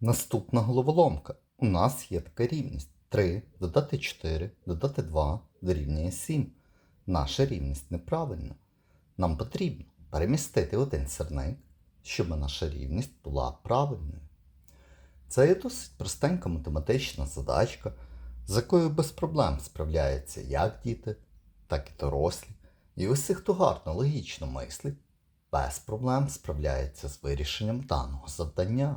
Наступна головоломка. У нас є така рівність. 3 додати 4 додати 2 дорівнює 7. Наша рівність неправильна. Нам потрібно перемістити один сірник, щоб наша рівність була правильною. Це є досить простенька математична задачка, з якою без проблем справляються як діти, так і дорослі. І усі, хто гарно логічно мислить, без проблем справляється з вирішенням даного завдання.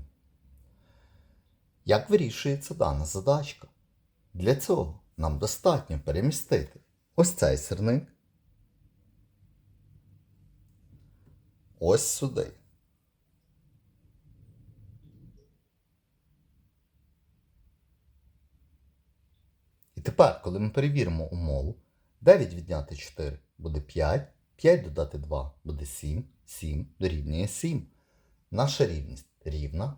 Як вирішується дана задачка? Для цього нам достатньо перемістити ось цей сирник ось сюди. І тепер, коли ми перевіримо умову, 9 відняти 4 буде 5, 5 додати 2 буде 7, 7 дорівнює 7. Наша рівність рівна,